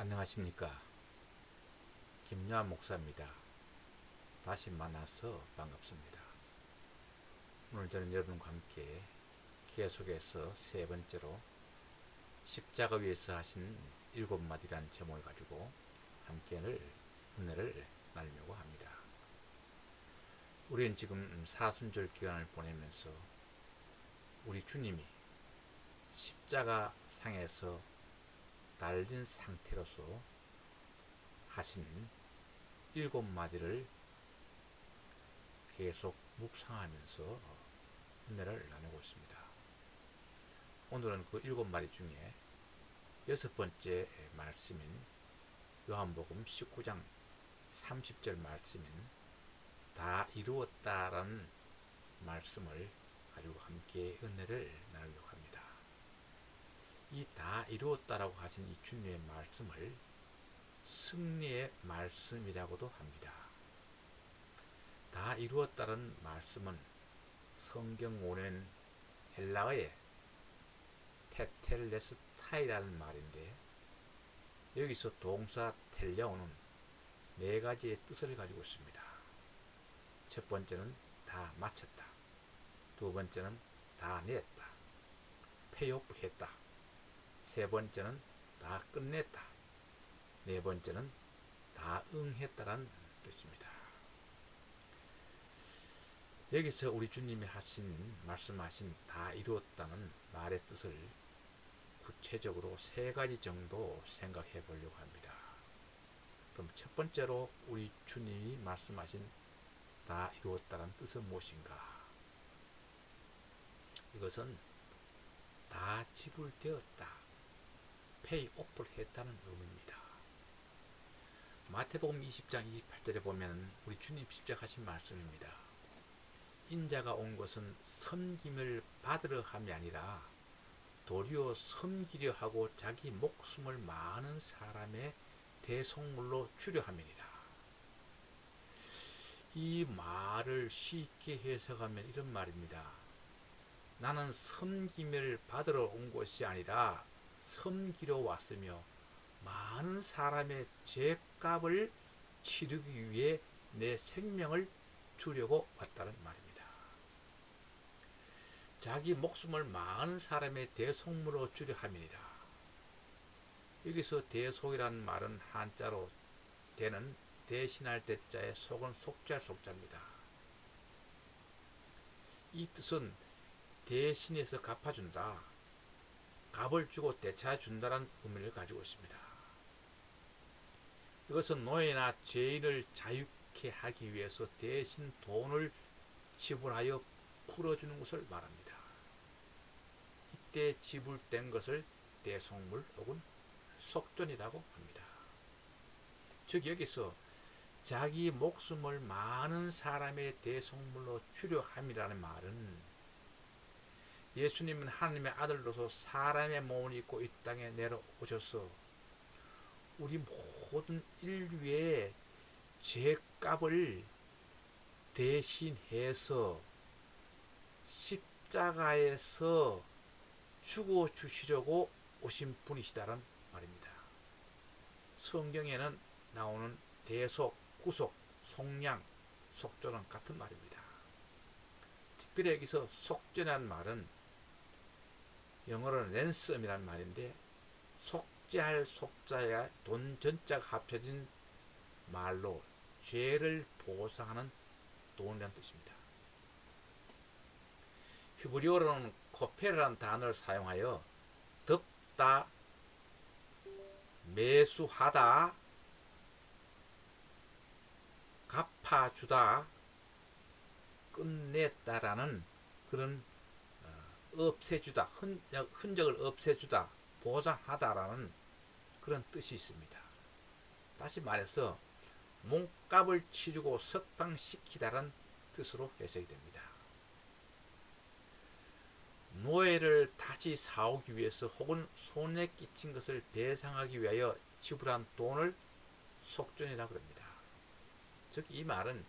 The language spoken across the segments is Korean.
안녕하십니까. 김요한 목사입니다. 다시 만나서 반갑습니다. 오늘 저는 여러분과 함께 계속해서 세 번째로 십자가 위에서 하신 일곱 마디란 제목을 가지고 함께를 은혜를 나누려고 합니다. 우리는 지금 사순절 기간을 보내면서 우리 주님이 십자가 상에서 달린 상태로서 하신 일곱 마디를 계속 묵상하면서 은혜를 나누고 있습니다. 오늘은 그 일곱 마디 중에 여섯 번째 말씀인 요한복음 19장 30절 말씀인 다 이루었다라는 말씀을 가지고 함께 은혜를 나누려고 합니다. 이 다 이루었다라고 하신 이 주님의 말씀을 승리의 말씀이라고도 합니다. 다 이루었다는 말씀은 성경 원어는 헬라어의 테텔레스타이라는 말인데 여기서 동사 텔레오는 네 가지의 뜻을 가지고 있습니다. 첫 번째는 다 마쳤다. 두 번째는 다 냈다. 페이오프했다. 세 번째는 다 끝냈다. 네 번째는 다 응했다라는 뜻입니다. 여기서 우리 주님이 하신 말씀하신 다 이루었다는 말의 뜻을 구체적으로 세 가지 정도 생각해 보려고 합니다. 그럼 첫 번째로 우리 주님이 말씀하신 다 이루었다는 뜻은 무엇인가? 이것은 다 지불되었다. 페이오프를 했다는 의미입니다. 마태복음 20장 28절에 보면 우리 주님 하신 말씀입니다. 인자가 온 것은 섬김을 받으려 함이 아니라 도리어 섬기려 하고 자기 목숨을 많은 사람의 대속물로 주려 함이니라. 이 말을 쉽게 해석하면 이런 말입니다. 나는 섬김을 받으러 온 것이 아니라 섬기러 왔으며 많은 사람의 죄값을 치르기 위해 내 생명을 주려고 왔다는 말입니다. 자기 목숨을 많은 사람의 대속물로 주려 함이니라. 여기서 대속이라는 말은 한자로 되는 대신할 대자의 속은 속잘 속자입니다. 이 뜻은 대신해서 갚아준다. 값을 주고 되찾아준다는 의미를 가지고 있습니다. 이것은 노예나 죄인을 자유케 하기 위해서 대신 돈을 지불하여 풀어주는 것을 말합니다. 이때 지불된 것을 대속물 혹은 속전이라고 합니다. 즉 여기서 자기 목숨을 많은 사람의 대속물로 주려 함이라는 말은 예수님은 하나님의 아들로서 사람의 몸을 입고 이 땅에 내려오셔서 우리 모든 인류의 죄값을 대신해서 십자가에서 죽어 주시려고 오신 분이시다는 말입니다. 성경에는 나오는 대속, 구속, 속량, 속전은 같은 말입니다. 특별히 여기서 속전이라는 말은 영어로는 랜섬이라는 말인데 속죄할 속자야 돈 전자가 합쳐진 말로 죄를 보상하는 돈이라는 뜻입니다. 히브리어로는 코페르라는 단어를 사용하여 덮다, 매수하다, 갚아주다, 끝냈다라는 그런 없애주다, 흔적, 흔적 을 없애주다, 보상하다라는 그런 뜻이 있습니다. 다시 말해서 몸값을 치르고 석방시키다라는 뜻으로 해석이 됩니다. 노예를 다시 사오기 위해서 혹은 손해 끼친 것을 배상하기 위하여 지불한 돈을 속전이라고 합니다. 즉 이 말은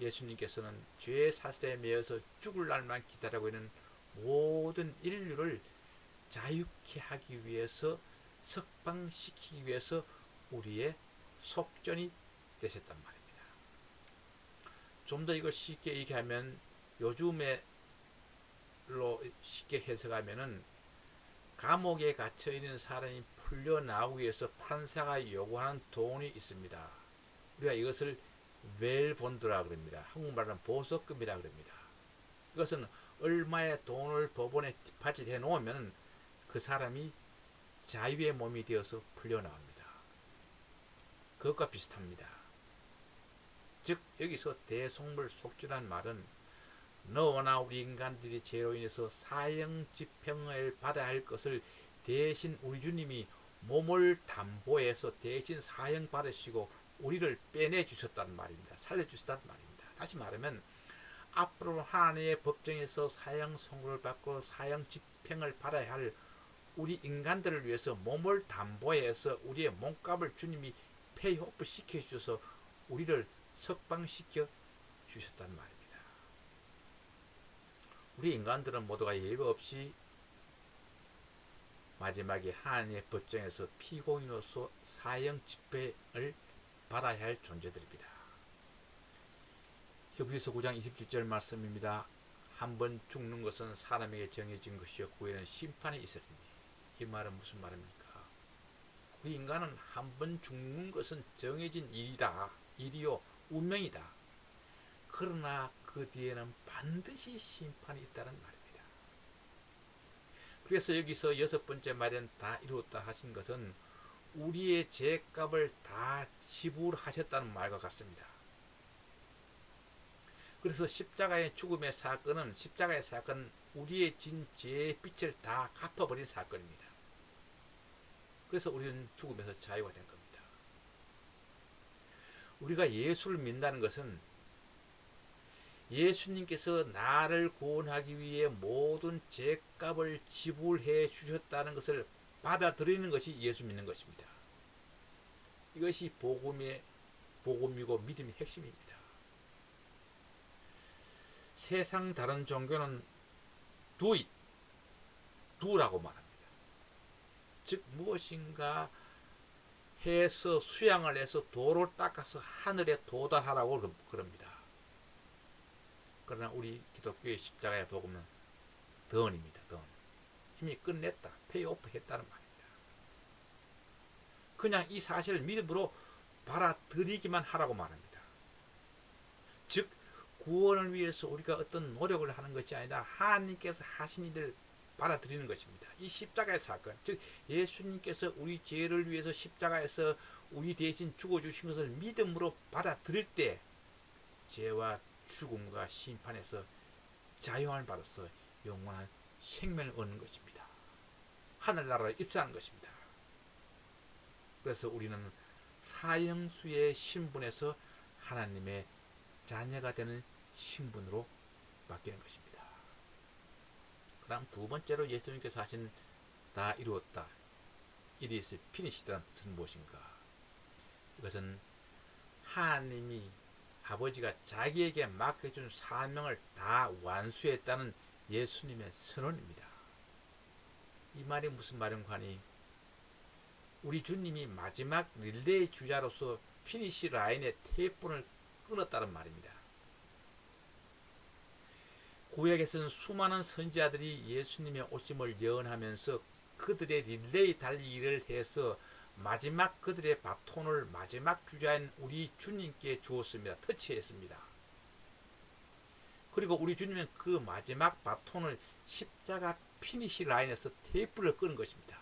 예수님께서는 죄 사슬에 매여서 죽을 날만 기다리고 있는 모든 인류를 자유케 하기 위해서 석방시키기 위해서 우리의 속전이 되셨단 말입니다. 좀 더 이걸 쉽게 얘기하면 요즘에로 쉽게 해석하면은 감옥에 갇혀 있는 사람이 풀려 나오기 위해서 판사가 요구하는 돈이 있습니다. 우리가 이것을 웰본드라 그럽니다. 한국말로는 보석금이라 그럽니다. 이것은 얼마의 돈을 법원에 디파짓해 놓으면 그 사람이 자유의 몸이 되어서 풀려 나옵니다. 그것과 비슷합니다. 즉 여기서 대속물 속죄란 말은 너나 우리 인간들이 죄로 인해서 사형 집행을 받아야 할 것을 대신 우리 주님이 몸을 담보해서 대신 사형 받으시고 우리를 빼내 주셨단 말입니다. 살려 주셨단 말입니다. 다시 말하면 앞으로 하나님의 법정에서 사형 선고를 받고 사형 집행을 받아야 할 우리 인간들을 위해서 몸을 담보해서 우리의 몸값을 주님이 페이오프 시켜 주셔서 우리를 석방시켜 주셨단 말입니다. 우리 인간들은 모두가 예외 없이 마지막에 하나님의 법정에서 피고인으로서 사형 집행을 받아야 할 존재들입니다. 히브리서 9장 27절 말씀입니다. 한 번 죽는 것은 사람에게 정해진 것이었고 에는 심판이 있으리니 이 말은 무슨 말입니까? 우리 인간은 한 번 죽는 것은 정해진 일이다. 일이요 운명이다. 그러나 그 뒤에는 반드시 심판이 있다는 말입니다. 그래서 여기서 여섯 번째 말엔 다 이루었다 하신 것은 우리의 죄값을 다 지불하셨다는 말과 같습니다. 그래서 십자가의 죽음의 사건은 십자가의 사건 우리의 진 죄의 빛을 다 갚아버린 사건입니다. 그래서 우리는 죽음에서 자유가 된 겁니다. 우리가 예수를 믿는다는 것은 예수님께서 나를 구원하기 위해 모든 죄값을 지불해 주셨다는 것을 받아들이는 것이 예수 믿는 것입니다. 이것이 복음의 복음이고 믿음의 핵심입니다. 세상 다른 종교는 it, do라고 말합니다. 즉 무엇인가 해서 수양을 해서 도를 닦아서 하늘에 도달하라고 그럽니다. 그러나 우리 기독교의 십자가의 복음은 던입니다. 던. 이미 끝냈다. 페이오프 했다는 말입니다. 그냥 이 사실을 믿음으로 받아들이기만 하라고 말합니다. 즉 구원을 위해서 우리가 어떤 노력을 하는 것이 아니라 하나님께서 하신 일을 받아들이는 것입니다. 이 십자가의 사건, 즉 예수님께서 우리 죄를 위해서 십자가에서 우리 대신 죽어 주신 것을 믿음으로 받아들일 때 죄와 죽음과 심판에서 자유함을 받아서 영원한 생명을 얻는 것입니다. 하늘나라로 입사하는 것입니다. 그래서 우리는 사형수의 신분에서 하나님의 자녀가 되는 신분으로 바뀌는 것입니다. 그 다음 두 번째로 예수님께서 하신 다 이루었다. It is finished라는 뜻은 무엇인가? 이것은 하나님이 아버지가 자기에게 맡겨준 사명을 다 완수했다는 예수님의 선언입니다. 이 말이 무슨 말인가 하니 우리 주님이 마지막 릴레이 주자로서 피니시 라인의 테이프를 끊었다는 말입니다. 구약에서는 수많은 선지자들이 예수님의 오심을 예언하면서 그들의 릴레이 달리기를 해서 마지막 그들의 바톤을 마지막 주자인 우리 주님께 주었습니다. 터치했습니다. 그리고 우리 주님은 그 마지막 바톤을 십자가 피니시 라인에서 테이프를 끄는 것입니다.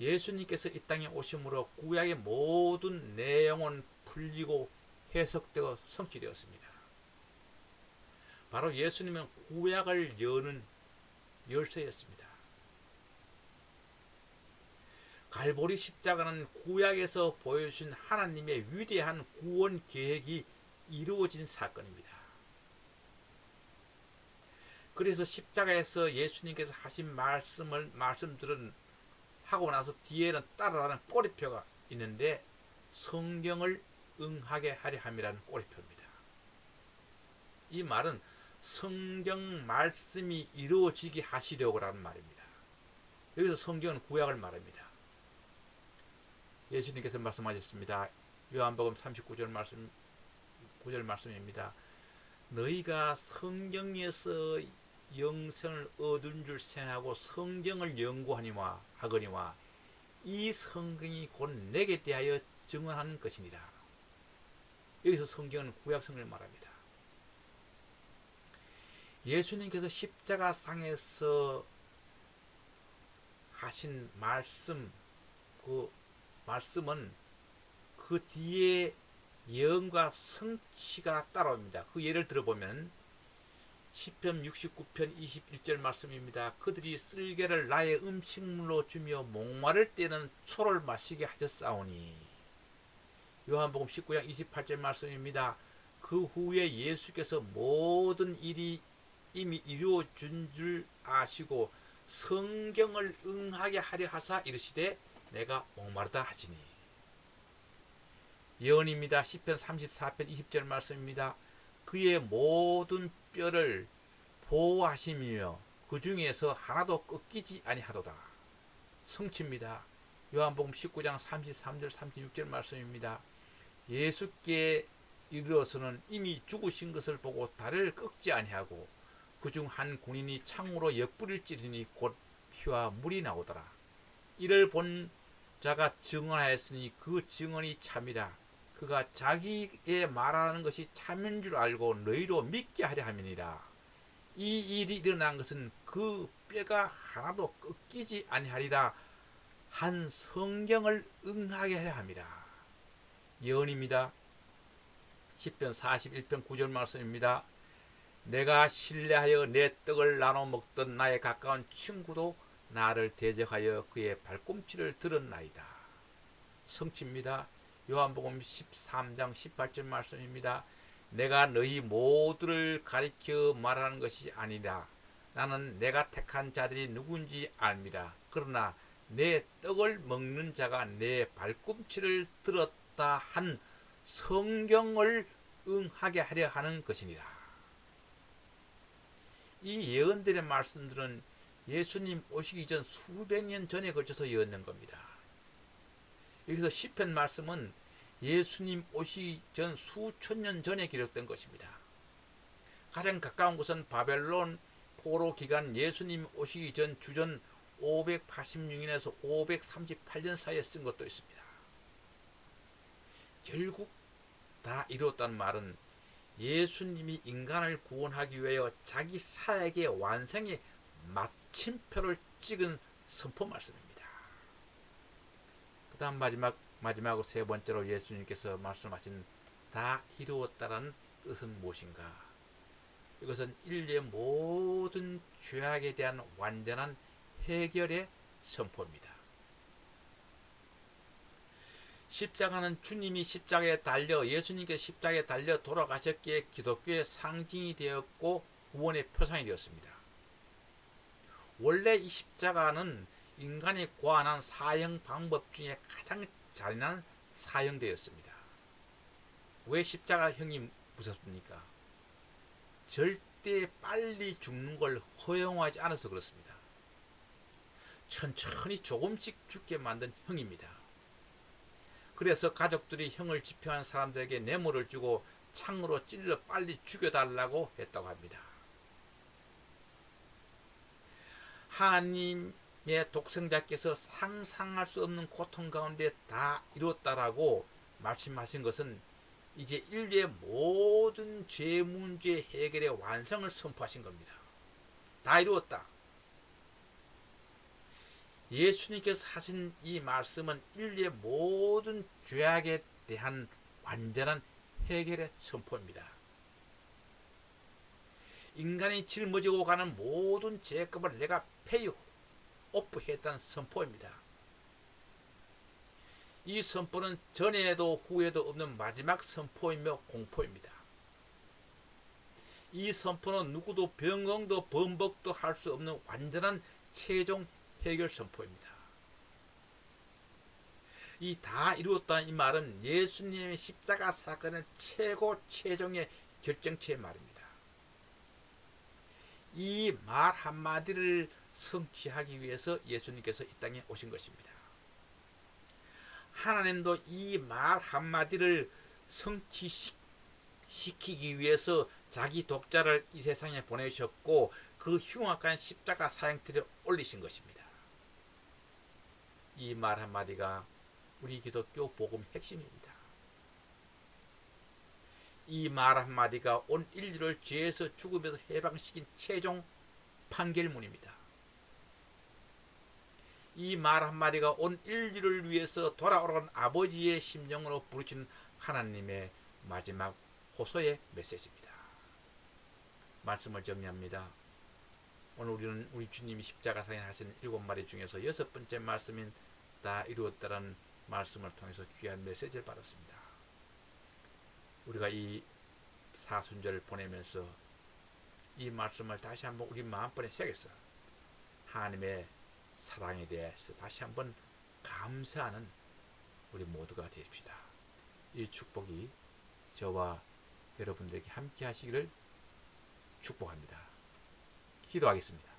예수님께서 이 땅에 오심으로 구약의 모든 내용은 풀리고 해석되고 성취되었습니다. 바로 예수님은 구약을 여는 열쇠였습니다. 갈보리 십자가는 구약에서 보여주신 하나님의 위대한 구원 계획이 이루어진 사건입니다. 그래서 십자가에서 예수님께서 하신 말씀을 말씀들은 하고 나서 뒤에는 따라가는 꼬리표가 있는데 성경을 응하게 하려 함이라는 꼬리표입니다. 이 말은 성경 말씀이 이루어지게 하시려고 라는 말입니다. 여기서 성경은 구약을 말합니다. 예수님께서 말씀하셨습니다. 요한복음 39절 말씀 9절 말씀입니다. 너희가 성경에서 영생을 얻은 줄 생하고 성경을 연구하니와 하거니와 이 성경이 곧 내게 대하여 증언하는 것이니라. 여기서 성경은 구약 성경을 말합니다. 예수님께서 십자가 상에서 하신 말씀 그 말씀은 그 뒤에 예언과 성취가 따라옵니다. 그 예를 들어보면 시편 69편 21절 말씀입니다. 그들이 쓸개를 나의 음식물로 주며 목마를 때는 초를 마시게 하셨사오니 요한복음 19장 28절 말씀입니다. 그 후에 예수께서 모든 일이 이미 이루어진 줄 아시고 성경을 응하게 하려 하사 이르시되 내가 목마르다 하시니 예언입니다. 10편 34편 20절 말씀입니다. 그의 모든 뼈를 보호하시며 그 중에서 하나도 꺾이지 아니하도다. 성취입니다. 요한복음 19장 33절 36절 말씀입니다. 예수께 이르러서는 이미 죽으신 것을 보고 다리를 꺾지 아니하고 그중 한 군인이 창으로 옆구리를 찌르니 곧 피와 물이 나오더라. 이를 본 자가 증언하였으니 그 증언이 참이라. 그가 자기의 말하는 것이 참인 줄 알고 너희로 믿게 하려 함이니라. 이 일이 일어난 것은 그 뼈가 하나도 꺾이지 아니하리라 한 성경을 응하게 하려 함이라. 예언입니다. 10편 41편 9절 말씀입니다. 내가 신뢰하여 내 떡을 나눠 먹던 나의 가까운 친구도 나를 대적하여 그의 발꿈치를 들었나이다. 성취입니다. 요한복음 13장 18절 말씀입니다. 내가 너희 모두를 가리켜 말하는 것이 아니라 나는 내가 택한 자들이 누군지 압니다. 그러나 내 떡을 먹는 자가 내 발꿈치를 들었다 한 성경을 응하게 하려 하는 것이니라. 이 예언들의 말씀들은 예수님 오시기 전 수백 년 전에 걸쳐서 예언된 겁니다. 여기서 시편 말씀은 예수님 오시기 전 수천 년 전에 기록된 것입니다. 가장 가까운 곳은 바벨론 포로 기간 예수님 오시기 전 주전 586년에서 538년 사이에 쓴 것도 있습니다. 결국 다 이루었다는 말은 예수님이 인간을 구원하기 위하여 자기 사역의 완성의 마침표를 찍은 선포 말씀입니다. 그 다음 마지막, 마지막으로 세 번째로 예수님께서 말씀하신 다 이루었다는 뜻은 무엇인가? 이것은 인류의 모든 죄악에 대한 완전한 해결의 선포입니다. 십자가는 주님이 십자가에 달려 예수님께 십자가에 달려 돌아가셨기에 기독교의 상징이 되었고 구원의 표상이 되었습니다. 원래 이 십자가는 인간이 고안한 사형 방법 중에 가장 잔인한 사형되었습니다. 왜 십자가형이 무섭습니까? 절대 빨리 죽는 걸 허용하지 않아서 그렇습니다. 천천히 조금씩 죽게 만든 형입니다. 그래서 가족들이 형을 집행한 사람들에게 뇌물을 주고 창으로 찔러 빨리 죽여달라고 했다고 합니다. 하나님의 독생자께서 상상할 수 없는 고통 가운데 다 이뤘다라고 말씀하신 것은 이제 인류의 모든 죄 문제 해결의 완성을 선포하신 겁니다. 다 이루었다. 예수님께서 하신 이 말씀은 인류의 모든 죄악에 대한 완전한 해결의 선포입니다. 인간이 짊어지고 가는 모든 죄값을 내가 페이 오프했다는 선포입니다. 이 선포는 전에도 후에도 없는 마지막 선포이며 공포입니다. 이 선포는 누구도 변경도 번복도 할 수 없는 완전한 최종 해결 선포입니다. 이 다 이루었다는 이 말은 예수님의 십자가 사건의 최고 최종의 결정체의 말입니다. 이 말 한마디를 성취하기 위해서 예수님께서 이 땅에 오신 것입니다. 하나님도 이 말 한마디를 성취시키기 위해서 자기 독자를 이 세상에 보내셨고 그 흉악한 십자가 사형틀에 올리신 것입니다. 이 말 한마디가 우리 기독교 복음 핵심입니다. 이 말 한마디가 온 인류를 죄에서 죽음에서 해방시킨 최종 판결문입니다. 이 말 한마디가 온 인류를 위해서 돌아오는 아버지의 심정으로 부르신 하나님의 마지막 호소의 메시지입니다. 말씀을 정리합니다. 오늘 우리는 우리 주님이 십자가상에 하신 일곱 마디 중에서 여섯 번째 말씀인 다 이루었다는 말씀을 통해서 귀한 메시지를 받았습니다. 우리가 이 사순절을 보내면서 이 말씀을 다시 한번 우리 마음번에 새겨서 하나님의 사랑에 대해서 다시 한번 감사하는 우리 모두가 되십시다. 이 축복이 저와 여러분들에게 함께 하시기를 축복합니다. 기도하겠습니다.